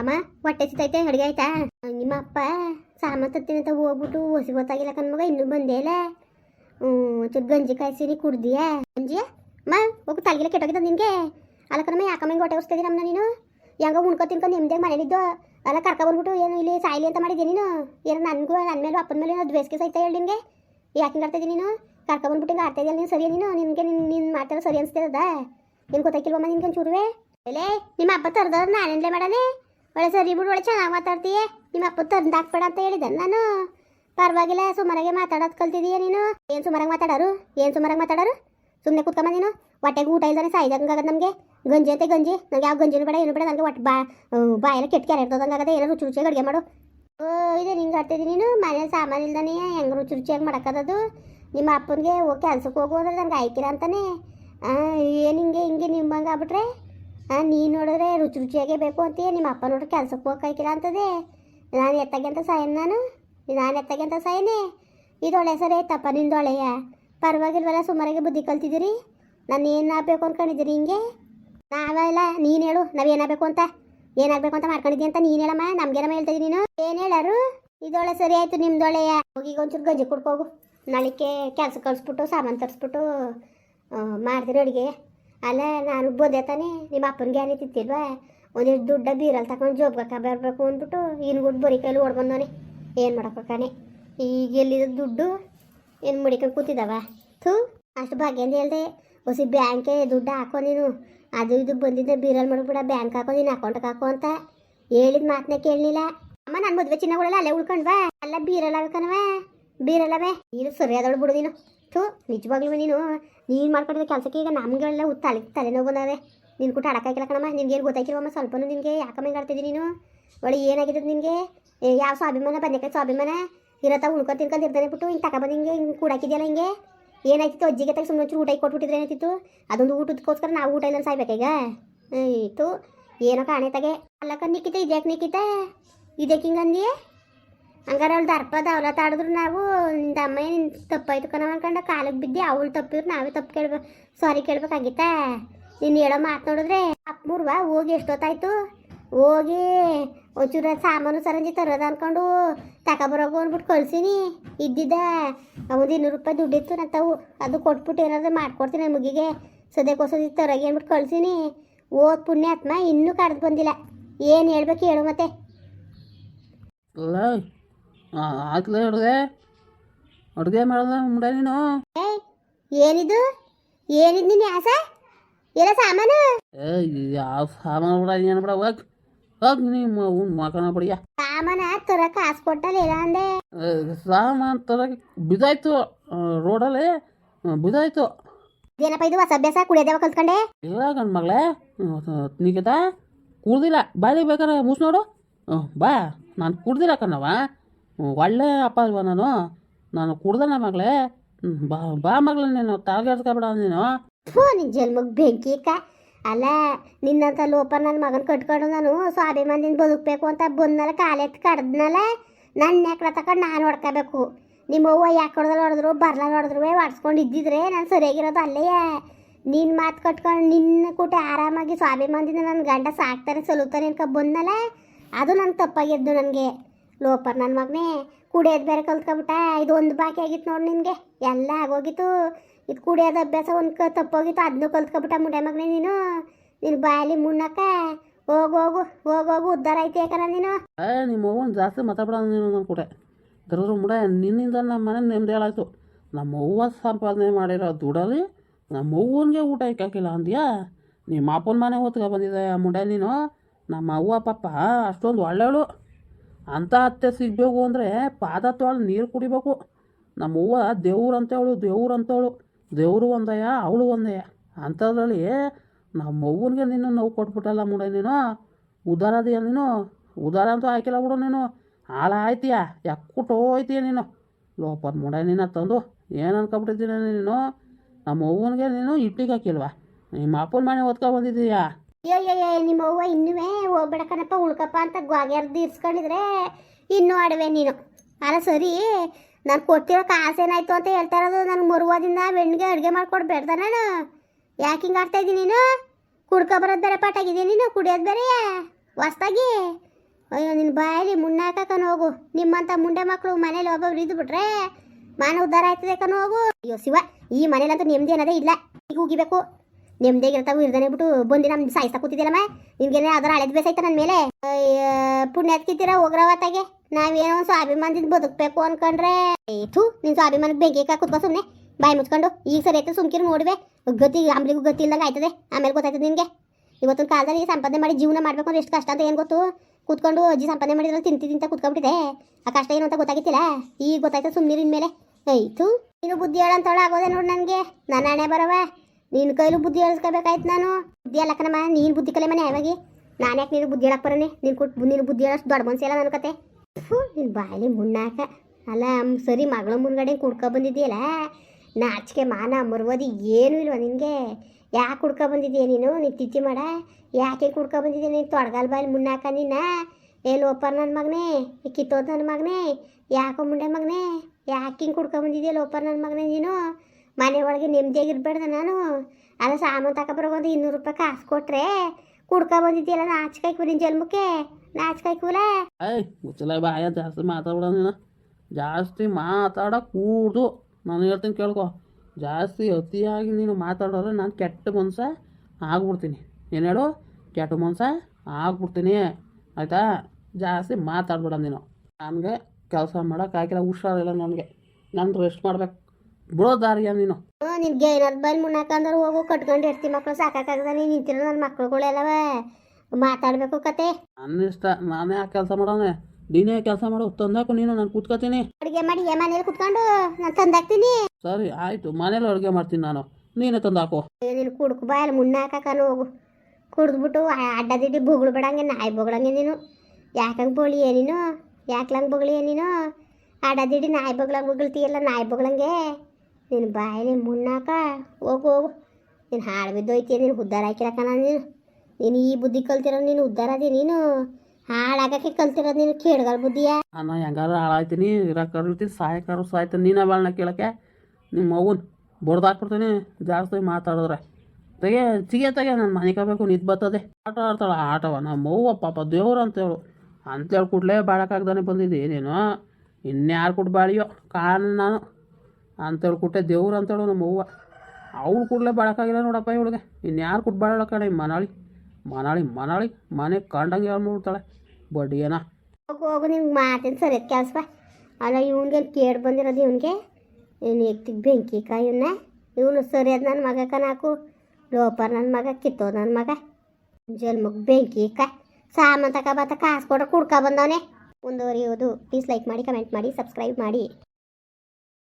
ಅಮ್ಮ, ಹೊಟ್ಟೆ ಸಿತೈತೆ ಅಡುಗೆ ಆಯ್ತಾ? ನಿಮ್ಮ ಅಪ್ಪ ಸಾಮಾನು ಹೋಗ್ಬಿಟ್ಟು ಹೊಸಿ ಗೊತ್ತಾಗಿಲ್ಲ ಕಣ್ಮಗ ಇನ್ನೂ ಬಂದೇ ಇಲ್ಲ. ಹ್ಞೂ, ಚೂರು ಗಂಜಿ ಕಾಯಿಸಿರಿ, ಕುಡ್ದಿಯಾ? ಗಂಜಿ ಅಮ್ಮ, ಹೋಗು ತಲೆಗೆಲ್ಲ ಕೆಟ್ಟೋಗಿದ್ದ ನಿನಗೆ. ಅಲ್ಲ ಕಣಮ್ಮ ಯಾಕಮ್ಮ ಹಿಂಗೆ ಹೊಟ್ಟೆ ಉಸ್ತಿದ್ದೀರ ನೀನು? ಹೆಂಗ ಉಣ್ಕೊ ತಿನ್ಕೊಂಡು ನಿಮ್ದೇ ಮನೇಲಿದ್ದು ಅಲ್ಲ, ಕರ್ಕ ಬಂದ್ಬಿಟ್ಟು ಏನು ಇಲ್ಲಿ ಸಾಯಿಲಿ ಅಂತ ಮಾಡಿದ್ದೀನಿ ನೀನು? ಏನು ನನಗೂ ನನ್ನ ಮೇಲೂ, ಅಪ್ಪನ ಮೇಲೆ ಏನೋ ದ್ವೇಷಕ್ಕೆ ಸಹಿತ ಹೇಳಿ ನಿನಗೆ? ಯಾಕೆ ಹಿಂಗೆ ಆಡ್ತಿದ್ದೀನಿ ನೀನು? ಕರ್ಕ ಬಂದ್ಬಿಟ್ಟು ಹಿಂಗೆ ಆಡ್ತಾ ನೀನು? ಸರಿ ನೀನು? ನಿನಗೆ ನಿನ್ನ ನಿನ್ನ ಮಾತಾಡೋ ಸರಿ ಅನಿಸ್ತಿರದ? ನಿನ್ ಗೊತ್ತಾಗಿಲ್ವಮ್ಮ ನಿನ್ಗೆ ಚೂರುವೆ? ಎಲೆ ನಿಮ್ಮ ಅಪ್ಪ ತರ್ದವ್ರು ನಾನೆನ್ಲೇ ಮಾಡನೆ ಒಳ್ಳೆ ಸರಿ ಬಿಡು ಒಳ್ಳೆ ಚೆನ್ನಾಗಿ ಮಾತಾಡ್ತೀಯ? ನಿಮ್ಮ ಅಪ್ಪ ತಂದು ಹಾಕ್ಬೇಡ ಅಂತ ಹೇಳಿದ್ದೆ ನಾನು. ಪರವಾಗಿಲ್ಲ ಸುಮಾರಾಗೆ ಮಾತಾಡೋದು ಕಲ್ತಿದೀಯ ನೀನು? ಏನು ಸುಮಾರಾಗಿ ಮಾತಾಡೋರು? ಏನು ಸುಮಾರಾಗಿ ಮಾತಾಡೋರು? ಸುಮ್ಮನೆ ಕೂತ್ಕೊಂಬ ನೀನು? ಹೊಟ್ಟೆಗೆ ಊಟ ಇಲ್ದಾನೆ ಸಾಯ್ದಂಗಾಗದ ನಮಗೆ. ಗಂಜಿ ಅಂತ ಗಂಜಿ. ನನಗೆ ಯಾವ ಗಂಜಿನೂ ಬೇಡ, ಏನು ಬೇಡ. ನನಗೆ ಒಟ್ಟು ಬಾ ಬಾಯೆಲ್ಲ ಕೆಟ್ಟ ಕೆರೆ ಇರ್ತದಂಗಾಗದೆ ಏನೋ ರುಚಿ ರುಚಿಯಾಗಿ ಅಡುಗೆ ಮಾಡು. ಓ, ಇದು ನಿಂಗೆ ಆಡ್ತಿದ್ದೀನಿ ನೀನು? ಮನೇಲಿ ಸಾಮಾನು ಇಲ್ದಾನೆ, ಹೆಂಗೆ ರುಚಿ ರುಚಿಯಾಗಿ ಮಾಡೋಕ್ಕದದು? ನಿಮ್ಮ ಅಪ್ಪನಿಗೆ ಓ ಕೆಲ್ಸಕ್ಕೆ ಹೋಗು ನಂಗೆ ನನಗೆ ಆಯ್ಕಿರ ಅಂತಾನೆ. ಏನು ಹಿಂಗೆ ಹಿಂಗೆ ನಿಮ್ಮಂಗೆ ಆಗ್ಬಿಟ್ರೆ? ನೀನು ನೋಡಿದ್ರೆ ರುಚಿ ರುಚಿಯಾಗೇ ಬೇಕು ಅಂತೀಯ? ನಿಮ್ಮ ಅಪ್ಪ ನೋಡ್ರೆ ಕೆಲ್ಸಕ್ಕೆ ಹೋಗಕ್ಕಾಯ್ಕಿಲ್ಲ ಅಂತದೆ? ನಾನು ಎತ್ತಗೆಂತ ಸಾಯನ್ ನಾನು? ನಾನು ಎತ್ತಾಗೆಂತ ಸಾಯನೇ? ಇದೊಳ್ಳೆ ಸರಿ ಆಯ್ತಪ್ಪ ನಿಂದೊಳೆಯ ಪರವಾಗಿಲ್ವಲ್ಲ ಸುಮಾರಾಗಿ ಬುದ್ಧಿ ಕಲ್ತಿದ್ದೀರಿ? ನಾನು ಏನು ಆಗ್ಬೇಕು ಅನ್ಕೊಂಡಿದ್ದೀರಿ ಹಿಂಗೆ? ನಾವೆಲ್ಲ ನೀನು ಹೇಳು ನಾವೇನಾಗಬೇಕು ಅಂತ. ಏನಾಗಬೇಕು ಅಂತ ಮಾಡ್ಕೊಂಡಿದ್ದೀಯ ಅಂತ ನೀನು ಹೇಳಮ್ಮ ನಮ್ಗೇನಮ್ಮ ಹೇಳ್ತಾ ಇದೀನಿ ನೀನು? ಏನು ಹೇಳಾರು? ಇದೊಳೆ ಸರಿ ಆಯಿತು ನಿಮ್ದೊಳೆಯ ಹೋಗಿ ಈಗ ಒಂಚೂರು ಗಂಜಿ ಕುಡ್ಕೋಗು. ನಾಳಿಕೆ ಕೆಲಸ ಕಳಿಸ್ಬಿಟ್ಟು, ಸಾಮಾನು ತರಿಸ್ಬಿಟ್ಟು ಮಾಡ್ತೀನಿ ಅಡುಗೆ. ಅಲ್ಲ ನಾನು ಬೋದೆ ತಾನೇ? ನಿಮ್ಮ ಅಪ್ಪನಿಗೆ ಯಾರೇ ತಿತ್ತಿಲ್ವಾ ಒಂದಿಷ್ಟು ದುಡ್ಡ ಬೀರಲ್ಲಿ ತಗೊಂಡು ಜೋಬ್ಗಕ್ಕ ಬರಬೇಕು ಅಂದ್ಬಿಟ್ಟು ಇನ್ಗುಟ್ಟು ಬರೀ ಕೈಲಿ ಓಡ್ಬಂದವನೆ ಏನು ಮಾಡಕ್ಕಾನೆ ಈಗ ಎಲ್ಲಿದ ದುಡ್ಡು? ಏನು ಮುಡಿಕೊಂಡು ಕೂತಿದ್ದಾವ? ಥೂ, ಅಷ್ಟು ಭಾಗ್ಯ ಅಂತ ಹೇಳ್ದೆ. ಹೊಸಿ ಬ್ಯಾಂಕೆ ದುಡ್ಡು ಹಾಕೋ ನೀನು. ಅದು ಇದು ಬಂದಿದ್ದೆ ಬೀರಲ್ಲಿ ಮಾಡ್ಬಿಡ ಬ್ಯಾಂಕ್ ಹಾಕೋ ನೀನು ಅಕೌಂಟ್ಗೆ ಹಾಕೋ ಅಂತ ಹೇಳಿದ ಮಾತನ್ನ ಕೇಳಲಿಲ್ಲ. ಅಮ್ಮ ನನ್ನ ಮದುವೆ ಚಿನ್ನಗಳೆಲ್ಲ ಅಲ್ಲೇ ಉಳ್ಕೊಂಡ್ವಾ? ಅಲ್ಲ ಬೀರಲ್ಲ ಕಣವ ಬೀರಲ್ಲವೇ? ನೀನು ಸರಿಯಾದವಳು ಬಿಡು ನೀನು. ಥೂ, ನಿಜವಾಗ್ಲೂ ನೀನು ನೀನು ಮಾಡ್ಕೊಂಡಿದ್ದ ಕೆಲಸಕ್ಕೆ ಈಗ ನಮ್ಗೆಲ್ಲ ತಲೆ, ತಲೆನೋವು ಬಂದಾವೆ ನಿನ್ ಕೂಟ ಆಡಕ್ಕಾಗಿಲ್ಲ ಕಣಮ್ಮ, ನಿನ್ಗೆ ಏನು ಗೊತ್ತಾಗಿಲ್ವಮ್ಮ ಸ್ವಲ್ಪನೂ ನಿನಗೆ ಯಾಕಮ್ಮ ಹಿಂಗೆ ಆಡ್ತಿದ್ದೀನಿ ನೀನು? ಒಳ್ಳೆ ಏನಾಗಿದೆ ನಿನಗೆ? ಯಾವ ಸ್ವಾಭಿಮಾನ ಬಂದಕ್ಕೆ ಸ್ವಾಭಿಮಾನ? ಇರತ್ತ ಉಳ್ಕೊ ತಿನ್ಕೊಂಡು ಇರ್ತಾನೆ ಬಿಟ್ಟು ಹಿಂಗೆ ತಗೊಬಂದು ಹಿಂಗೆ ಹಿಂಗೆ ಕೂಡಾಕಿದೆಯಲ್ಲ ಹಿಂಗೆ? ಏನಾಯ್ತಿತ್ತು, ಅಜ್ಜಿಗೆ ತಗ ಸುಮ್ಮನೆ ಊಟ ಕೊಟ್ಬಿಟ್ಟಿದ್ರೆ ಏನಾಯ್ತಿತ್ತು? ಅದೊಂದು ಊಟದಕ್ಕೋಸ್ಕರ ನಾವು ಊಟ ಇಲ್ಲ ಸಾಯ್ಬೇಕೀಗ ಇತ್ತು ಏನೋ ಕಾಣೆ ತಗೆ. ಅಲ್ಲಕ್ಕ ನಿಕ್ಕಿತ ಇದ್ಯಾಕೆ ನಿಕ್ಕಿತ ಇದಕ್ಕೆ ಹಿಂಗೆ ಅಂದಿಯೇ? ಹಂಗಾರೆ ಅವ್ಳು ದರ್ಪ ದವಲತ್ ಆಡಿದ್ರು ನಾವು ನಿಂದ ಅಮ್ಮ ನಿನ್ ತಪ್ಪಾಯ್ತು ಕಣ ಅನ್ಕೊಂಡ ಕಾಲಿಗೆ ಬಿದ್ದಿ ಅವಳು ತಪ್ಪಿದ್ರು ನಾವೇ ತಪ್ಪು ಕೇಳ್ಬೇಕು ಸಾರಿ ಕೇಳ್ಬೇಕಾಗಿತ್ತ? ನೀನು ಹೇಳೋ ಮಾತು ನೋಡಿದ್ರೆ ಅಪ್ಪಮೂರ್ವ ಹೋಗಿ ಎಷ್ಟೊತ್ತಾಯ್ತು? ಹೋಗಿ ಒಂಚೂರ ಸಾಮಾನು ಸರಂಜಿ ತರೋದು ಅನ್ಕೊಂಡು ತಗೊಬರೋಗು ಅಂದ್ಬಿಟ್ಟು ಕಳ್ಸೀನಿ. ಇದ್ದಿದ್ದ ಒಂದು ಇನ್ನೂರು ರೂಪಾಯಿ ದುಡ್ಡಿತ್ತು ನನ್ನ ತಾವು ಅದು ಕೊಟ್ಬಿಟ್ಟು ಏನಾದರೂ ಮಾಡ್ಕೊಡ್ತೀನಿ ಮುಗಿಗೆ. ಸದ್ಯಕ್ಕೋಸದಿ ತರಗೆ ಅಂದ್ಬಿಟ್ಟು ಕಳ್ಸೀನಿ. ಓದ್ ಪುಣ್ಯಾತ್ಮ ಇನ್ನೂ ಕಡ್ದು ಬಂದಿಲ್ಲ. ಏನು ಹೇಳ್ಬೇಕು ಹೇಳು ಮತ್ತೆ. ಆಯ್ತಲ್ಲ ಅಡುಗೆ? ಅಡುಗೆ ಮಾಡೋದ ಮುಂಡ ನೀನು? ಏ ಏನಿದು? ಏನಿದ್ ನೀನು ಆಸ? ಎಲ್ಲ ಸಾಮಾನು? ಏ ಯಾವ ಸಾಮಾನು ಬಿಡ ಏನು ಬಿಡ ಹೋಗ್. ಹೋಗ್ ನಿಮ್ಮ ಮಕನ ಬಿಡಿಯ ಸಾಮಾನ ತರ ಕಾಸು ಕೊಟ್ಟಲ್ಲ ಇಲ್ಲ ಅಂದೆ. ಸಾಮಾನು ತರಕ ಬಿದ್ದಾಯ್ತು ರೋಡಲ್ಲಿ. ಬಿದ್ದಾಯ್ತು ಏನಪ್ಪ ಇದು? ಹೊಸ ಅಭ್ಯಾಸ? ಕುಡಿಯೋದೇವ ಕಲ್ತ್ಕೊಂಡೆ? ಇಲ್ಲ ಗಂಡು ಮಗಳೇ. ನಿಗದ ಕುಡ್ದಿಲ್ಲ. ಬಾಯಿ ಬೇಕಾರೆ ಮುಸ್ ನೋಡು. ಬಾ. ನಾನು ಕುಡ್ದಿಲ್ಲ ಕಣವ ಹ್ಞೂ, ಒಳ್ಳೆ ಅಪ್ಪ ಅಲ್ವ ನಾನು? ನಾನು ಕುಡ್ದಲ್ಲ ಮಗಳೇ. ಬಾ ಬಾ ಮಗಳೇ ನೀನು ತಾಳ್ಗಾಡ್ಸ್ಕೊಬೇಡ ನೀನು. ನಿನ್ ಜನ್ಮಕ್ಕೆ ಬೆಂಕಿ ಕ ಅಲ್ಲ, ನಿನ್ನಂತ ಲೋಪ ನನ್ನ ಮಗನ ಕಟ್ಕೊಂಡು ನಾನು ಸ್ವಾಭಿಮಾನದಿಂದ ಬದುಕಬೇಕು ಅಂತ ಬಂದ್ಮೇಲೆ ಕಾಲೆತ್ತು ಕಡ್ದ್ನಲ್ಲ? ನನ್ನ ನೆಕ್ಳ ತಕೊಂಡು ನಾನು ಹೊಡ್ಕೋಬೇಕು. ನಿಮ್ಮ ಅವ್ವ ಯಾಕೆ ಹೊಡೆದ್ರೆ ಹೊಡೆದ್ರು ಬರ್ಲಲ್ಲ ಹೊಡೆದ್ರು ಹೊಡ್ಸ್ಕೊಂಡು ಇದ್ದಿದ್ರೆ ನಾನು ಸರಿಯಾಗಿರೋದು ಅಲ್ಲೇ. ನಿನ್ನ ಮಾತು ಕಟ್ಕೊಂಡು ನಿನ್ನ ಕೂಟ ಆರಾಮಾಗಿ ಸ್ವಾಭಿಮಾನದಿಂದ ನನ್ನ ಗಂಡ ಸಾಕ್ತಾರೆ ಸಲುತ್ತಾನೆ ಅನ್ಕೊ ಬಂದ್ನಲ್ಲ? ಅದು ನನ್ನ ತಪ್ಪಾಗಿದ್ದು ನನಗೆ. ಲೋಪರ್ ನನ್ನ ಮಗನೇ ಕುಡಿಯೋದು ಬೇರೆ ಕಲ್ತ್ಕೊಬಿಟ್ಟ, ಇದು ಒಂದು ಬಾಕಿ ಆಗಿತ್ತು ನೋಡಿ ನಿನಗೆ. ಎಲ್ಲ ಆಗೋಗಿತ್ತು. ಇದು ಕುಡಿಯೋದು ಅಭ್ಯಾಸ ಒಂದು ಕ ತಪ್ಪೋಗಿತ್ತು ಅದನ್ನೂ ಕಲ್ತ್ಕೊಬಿಟ್ಟ ಮುಂಡೆ ಮಗನೇ ನೀನು. ನಿನ್ನ ಬಾಯಲ್ಲಿ ಮುಣ್ಣಕ್ಕ. ಹೋಗು ಹೋಗು ಹೋಗೋಗು ಉದ್ಧಾರ ಐತಿ ಯಾಕಂದ್ರೆ ನೀನು? ಏ ನಿಮ್ಮ ಜಾಸ್ತಿ ಮಾತಾಡ್ಬೇಡ ನೀನು ನನ್ನ ಕೂಡ. ದರದ ಮುಡ ನಿನ್ನಿಂದ ನಮ್ಮ ಮನೆ ನೆಮ್ಮದಿ ಹಾಳಾಯ್ತು. ನಮ್ಮ ಅವ್ವ ಸಂಪಾದನೆ ಮಾಡಿರೋ ದುಡಲಿ ನಮ್ಮ ಅವ್ವನಿಗೆ ಊಟ ಇಕ್ಕಾಕಿಲ್ಲ ಅಂದ್ಯಾ? ನಿಮ್ಮ ಅಪ್ಪನ ಮನೆ ಹೊತ್ಕೊ ಬಂದಿದ್ದೆ ಮುಂಡೆ ನೀನು? ನಮ್ಮ ಅವ್ವ ಪಾಪ ಅಷ್ಟೊಂದು ಒಳ್ಳೆಯವಳು ಅಂಥ ಅತ್ತೆ ಸಿಗಬೇಕು ಅಂದರೆ, ಪಾದ ತೊಳೆದು ನೀರು ಕುಡಿಬೇಕು. ನಮ್ಮವ್ವ ದೇವ್ರು ಅಂತೇಳು ದೇವ್ರು ಒಂದಯ್ಯ, ಅವಳು ಒಂದಯ್ಯ. ಅಂಥದ್ರಲ್ಲಿ ನಮ್ಮ ಅವ್ವನಿಗೆ ನೀನು ನೋವು ಕೊಟ್ಬಿಟ್ಟಲ್ಲ ಮೂಡ ನೀನು. ಉದಾರ ಅದೀಯ ನೀನು? ಉದಾರ ಅಂತೂ ಹಾಕಿಲ್ಲ ಬಿಡು ನೀನು. ಹಾಳ ಆಯ್ತೀಯ ಹೋಯ್ತೀಯ ನೀನು? ಲೋಪದ ಮೂಡ ನೀನು ತಂದು. ಏನು ಅನ್ಕೊಬಿಟ್ಟಿದ್ದೀನಿ ನೀನು? ನಮ್ಮ ಅವ್ವನಿಗೆ ನೀನು ಇಟ್ಟಿಗೆ ಹಾಕಿಲ್ವಾ? ನಿಮ್ಮ ಅಪ್ಪನ ಮನೆ ಓದ್ಕೊ ಬಂದಿದ್ದೀಯಾ? ಅಯ್ಯೋ ನಿಮ್ಮ ಅವ್ವ ಇನ್ನುವೇ ಹೋಗ್ಬೇಡ ಕಣಪ್ಪ ಉಳ್ಕಪ್ಪ ಅಂತ ಗ್ವಾಗ್ಯಾರ್ದು ಇರ್ಸ್ಕೊಂಡಿದ್ರೆ ಇನ್ನೂ ಆಡುವೆ ನೀನು. ಅಲ್ಲ, ಸರಿ, ನಾನು ಕೊಟ್ಟಿರೋ ಕಾಸು ಏನಾಯ್ತು ಅಂತ ಹೇಳ್ತಾ ಇರೋದು ನನಗೆ ಮರುವಾದಿಂದ ಬೆಣ್ಣಿಗೆ ಅಡುಗೆ ಮಾಡ್ಕೊಡ್ಬೇಡ್ದ ನಾನು? ಯಾಕೆ ಹಿಂಗೆ ಆಡ್ತಾ ಇದ್ದೀನಿ ನೀನು? ಕುಡ್ಕೊ ಬರೋದು ಬೇರೆ ಪಟಾಗಿದ್ದೀನಿ ನೀನು? ಕುಡಿಯೋದು ಬೇರೆ? ಹೊಸ್ದಾಗಿ? ಅಯ್ಯೋ ನಿನ್ನ ಬಾಯಲ್ಲಿ ಮುಣ್ಣಾಕನ ಹೋಗು. ನಿಮ್ಮಂಥ ಮುಂಡೆ ಮಕ್ಕಳು ಮನೇಲಿ ಒಬ್ಬೊಬ್ರು ಇದ್ದು ಬಿಟ್ರೆ ಮಾನ ಉದ್ಧಾರ ಆಯ್ತದೆ ಕಣ ಹೋಗು. ಅಯ್ಯೋ, ಶಿವ, ಈ ಮನೇಲಂತೂ ನೆಮ್ಮದಿ ಅನ್ನೋದೇ ಇಲ್ಲ. ಈಗ ಹೋಗಿಬೇಕು ನೆಮ್ಮದಿಗಿರ್ತಾವು ಇರ್ದಾನೆ ಬಿಟ್ಟು ಬಂದು ನಮ್ದು ಸಾಯಿಸ್ತಾ ಕೂತಿದ್ದಿಲ್ಲಮ್ಮ ನಿನ್ಗೇನೆ ಅದರ ಹಳೆದ ಬೇಸೈತ ನನ್ನ ಮೇಲೆ? ಪುಣ್ಯ ಪುಣ್ಯತ್ಕಿತ್ತೀರ ಹೋಗ್ರವತ್ತಾಗೆ ನಾವೇನೋ ಒಂದು ಸ್ವಾಭಿಮಾನದಿಂದ ಬದುಕಬೇಕು ಅನ್ಕೊಂಡ್ರೆ. ಏತು ನಿನ್ ಸ್ವಾಭಿಮಾನಕ್ಕೆ ಬೆಂಕಿ ಹಾಕಿ ಕುತ್ಕೋ ಸುಮ್ಮನೆ ಬಾಯಿ ಮುಚ್ಕೊಂಡು, ಈಗ ಸರಿ ಆಯ್ತು, ಸುಮ್ಕಿರು ನೋಡುವೆ. ಗತಿ ಅಂಬ್ಲಿಗೂ ಗತಿ ಇಲ್ದಂಗೆ ಆಯ್ತದೆ. ಆಮೇಲೆ ಗೊತ್ತಾಯ್ತದೆ ನಿನಗೆ. ಇವತ್ತಿನ ಕಾಲದಲ್ಲಿ ಸಂಪಾದನೆ ಮಾಡಿ ಜೀವನ ಮಾಡ್ಬೇಕು ಅಂದ್ರೆ ಎಷ್ಟು ಕಷ್ಟ ಅಂತ ಏನು ಗೊತ್ತು? ಕೂತ್ಕೊಂಡು ಅಜ್ಜಿ ಸಂಪಾದನೆ ಮಾಡಿದ್ರೆ ತಿಂತಿ ತಿಂತ ಕೂತ್ಕೊಂಡ್ಬಿಟ್ಟಿದೆ. ಆ ಕಷ್ಟ ಏನು ಅಂತ ಗೊತ್ತಾಗಿತ್ತಿಲ್ಲ? ಈಗ ಗೊತ್ತಾಯ್ತು ಸುಮ್ಮನಿರು ಇನ್ಮೇಲೆ. ಆಯ್ತು ನೀನು ಬುದ್ಧಿ ಹೇಳಂತವಳ ಆಗೋದೆ ನೋಡಿ ನನಗೆ. ನನ್ನ ಹಣೆ ಬರವ. ನಿನ್ನ ಕೈಲೂ ಬುದ್ಧಿ ಹೇಳಿಸ್ಕೋಬೇಕಾಯ್ತು ನಾನು. ಬುದ್ಧಿ ಅಲ್ಲಕ್ಕನಮ್ಮ ನೀನು ಬುದ್ಧಿ ಕಲೆ ಮನೆ ಯಾವಾಗಿ? ನಾನು ಯಾಕೆ ನೀನು ಬುದ್ಧಿ ಹೇಳಕ್ ಬರೋನೆ? ನೀನು ಕೊಟ್ಟು ನೀನು ಬುದ್ಧಿ ಹೇಳೋಷ್ಟು ದೊಡ್ಡ ಮನ್ಸಿಲ್ಲ ನನ್ನ ಕತೆ ನಿನ್ನ ಬಾಯಲ್ಲಿ ಮುಣ್ಣಾಕ. ಅಲ್ಲ ಸರಿ ಮಗಳ ಮುನ್ಗಡೆ ಕುಡ್ಕೊ ಬಂದಿದ್ದೀಯಲ್ಲ? ನಾಚಿಕೆ, ಮಾನ, ಮರುವದಿ ಏನೂ ಇಲ್ವ ನಿನಗೆ? ಯಾಕೆ ಕುಡ್ಕೊ ಬಂದಿದ್ದೀಯ ನೀನು? ನೀನು ತಿಚ್ಚಿ ಮಾಡ. ಯಾಕೆ ಕುಡ್ಕೊ ಬಂದಿದ್ದೀಯ ನೀನು? ತೊಡಗಲ್ ಬಾಯಲ್ಲಿ ಮುನ್ನಾಕ ನಿನ್ನ ಏ ಲೋಪರ್ ನನ್ನ ಮಗನೇ? ಕಿತ್ತೋದ್ ನನ್ನ ಮಗನೇ? ಯಾಕೋ ಮುಂಡೆ ಮಗನೇ? ಯಾಕೆ ಹಿಂಗೆ ಕುಡ್ಕೊ ಬಂದಿದ್ದೀಯ ಲೋಪರ್ ನನ್ನ ಮಗನೇ ನೀನು? ಮನೆ ಒಳಗೆ ನೆಮ್ಮದಿಯಾಗಿರ್ಬಾರ್ದ ನಾನು. ಅಲ್ಲ ಸಾಮಾನು ತಗೊಬರೋಗೊಂದು ಇನ್ನೂರು ರೂಪಾಯಿ ಕಾಸು ಕೊಟ್ರೆ ಕುಡ್ಕ ಬಂದಿದ್ದೀಯಲ್ಲ ನಾಚಿಕಾಯ್ಕು ನಿನ್ನ ಜನ್ಮಕ್ಕೆ ನಾಚಿಕಾಯ್ಕೂಲ ಏಯ್ ಮುಚ್ಚಲ ಬಾಯ ಜಾಸ್ತಿ ಮಾತಾಡ ನೀನು. ಜಾಸ್ತಿ ಮಾತಾಡ ಕೂಡ್ದು ನಾನು ಹೇಳ್ತೀನಿ ಕೇಳ್ಕೊ. ಜಾಸ್ತಿ ಅತಿಯಾಗಿ ನೀನು ಮಾತಾಡೋದ್ರೆ ನಾನು ಕೆಟ್ಟ ಮನ್ಸ ಆಗ್ಬಿಡ್ತೀನಿ. ಏನು ಹೇಳು? ಕೆಟ್ಟ ಮನ್ಸ ಆಗ್ಬಿಡ್ತೀನಿ. ಆಯಿತಾ? ಜಾಸ್ತಿ ಮಾತಾಡ್ಬೇಡ ನೀನು. ನನಗೆ ಕೆಲಸ ಮಾಡೋಕ್ಕಾಗಿಲ್ಲ ಹುಷಾರಿಲ್ಲ ನನಗೆ. ನಾನು ರೆಸ್ಟ್ ಮಾಡ್ಬೇಕು. ಬಿಡೋ ದಾರಿಯ ನೀನು? ನಿನ್ಗೆ ಏನಾದ್ರು ಬಂದು ಮುನ್ನಾಕಂದ್ರೆ ಹೋಗು ಕಟ್ಕೊಂಡು ಇರ್ತಿ ಮಕ್ಳು ಸಾಕಾಗದ ನೀನು ನಿಂತಿರೋ ನನ್ನ ಮಕ್ಳುಗಳೆಲ್ಲವ. ಮಾತಾಡಬೇಕು ಕತೆ. ಇಷ್ಟ ನಾನೇ ಆ ಕೆಲಸ ಮಾಡೋನೆ. ನೀನೇ ಕೆಲಸ ಮಾಡು ತಂದಾಕು ನೀನು ನಾನು ಕೂತ್ಕೋತೀನಿ. ಅಡುಗೆ ಮಾಡಿ ಮನೇಲಿ ಕುತ್ಕೊಂಡು ನಾನು ತಂದಾಕ್ತೀನಿ. ಸರಿ ಆಯಿತು. ಮನೇಲಿ ಅಡುಗೆ ಮಾಡ್ತೀನಿ ನಾನು. ನೀನೇ ತಂದಾಕು. ನೀನು ಕುಡ್ಕು ಬಾಯಲ್ಲಿ ಮುನ್ನಾಕನು ಹೋಗು. ಕುಡ್ದ್ಬಿಟ್ಟು ಅಡ್ಡದಿಡ್ಡಿ ಬೊಗಳು ಬಿಡಂಗೆ ನಾಯಿ ಬೊಗಳಂಗೆ ನೀನು. ಯಾಕಂಗೆ ಬೋಳಿಯೇ ನೀನು? ಯಾಕ್ಲಂಗೆ ಬೊಗಳಿಯೇ ನೀನು? ಅಡ್ಡದಿಡ್ಡಿ ನಾಯಿ ಬೊಗಳಂಗೆ ಬೊಗಳ್ತೀಯಲ್ಲ ನಾಯಿ ಬೊಗಳಂಗೆ. ನೀನು ಬಾಯಲ್ಲಿ ಮುಣ್ಣಾಕ, ಹೋಗು ಹೋಗು. ನೀನು ಹಾಳು ಬಿದ್ದೋಯ್ತೀಯ, ನೀನು ಉದ್ದಾರ ಹಾಕಿರಕ ನೀನು. ನೀನು ಈ ಬುದ್ಧಿ ಕಲ್ತಿರೋ ನೀನು ಉದ್ಧಾರ ಅದಿ ನೀನು. ಹಾಳಾಗಕ್ಕೆ ಕಲ್ತಿರೋದು ನೀನು, ಕೇಳ್ಗಲ್ ಬುದ್ಧಿಯ. ನಾನು ಹೆಂಗಾರ ಹಾಳಾಯ್ತೀನಿ ಇರಕ್ಕಾರು ಸಾಯಕರು ಸಾಯ್ತೀನಿ ನೀನು ಬಾಳನ್ನ ಕೇಳಕ್ಕೆ. ನಿಮ್ಮ ಮಗುನ್ ಬಡ್ದು ಹಾಕ್ಬಿಡ್ತೀನಿ, ಜಾಸ್ತಿ ಮಾತಾಡಿದ್ರೆ. ತೆಗೆ ಚಿಗೆ ತೆಗೆ, ನಾನು ಮನೆ ಕಬೇಕು ನಿದ್ದು ಬರ್ತದೆ. ಆಟ ಆಡ್ತಾಳೆ, ಆಟವ. ನಮ್ಮ ಅವ್ವ ಪಾಪ ದೇವ್ರು ಅಂತೇಳು. ಅಂತೇಳಿ ಕೂಡಲೇ ಬಾಳಕ್ಕಾಗ್ದಾನೆ ಬಂದಿದ್ದೆ ಏನೇನೋ ಇನ್ಯಾರು ಕೊಟ್ಟು ಬಾಳಿಯೋ? ಕಾರಣ ನಾನು. ಅಂತೇಳಿ ಕೊಟ್ಟೆ ದೇವ್ರು ಅಂತೇಳು ನಮ್ಮ ಅವ್ವ. ಅವಳು ಕೂಡಲೇ ಬಾಳಕ್ಕಾಗಿಲ್ಲ ನೋಡಪ್ಪ ಇವಳಿಗೆ. ಇನ್ಯಾರು ಕೊಟ್ಟು ಬಾಳ ಮನಾಳಿ. ಮನಾಳಿ ಮನಾಳಿ, ಮನೆ ಕಂಡಂಗೆ ಹೇಳ್ಬಿಡ್ತಾಳೆ ಬಡ್ಡಿ ಏನ ಹೋಗು ಹೋಗು ನಿಂಗೆ ಮಾತಿನ ಸರಿ ಕೆಲಸ ಅಲ್ಲ, ಇವನ್ಗೆ ಕೇಳಿ ಬಂದಿರೋದು ಇವನಿಗೆ? ಇವನು ಎತ್ತಿಗೆ ಬೆಂಕಿ ಕಾಯಿ ಇವನ್ನ ಇವನು ಸರಿಯಾದ ನನ್ನ ಮಗ ಕನಾಕು ಲೋಪರ್ ನನ್ನ ಮಗ ಕಿತ್ತೋ ನನ್ನ ಮಗ. ಜಲ್ಮಗ್ ಬೆಂಕಿ ಕಾಯಿ. ಸಾಮಾನು ತಕ ಬತ್ತ ಕಾಸು ಕೊಡೋ ಕುಡ್ಕ ಬಂದವನೇ. ಮುಂದುವರಿಯೋದು ಪ್ಲೀಸ್ ಲೈಕ್ ಮಾಡಿ ಕಮೆಂಟ್ ಮಾಡಿ ಸಬ್ಸ್ಕ್ರೈಬ್ ಮಾಡಿ.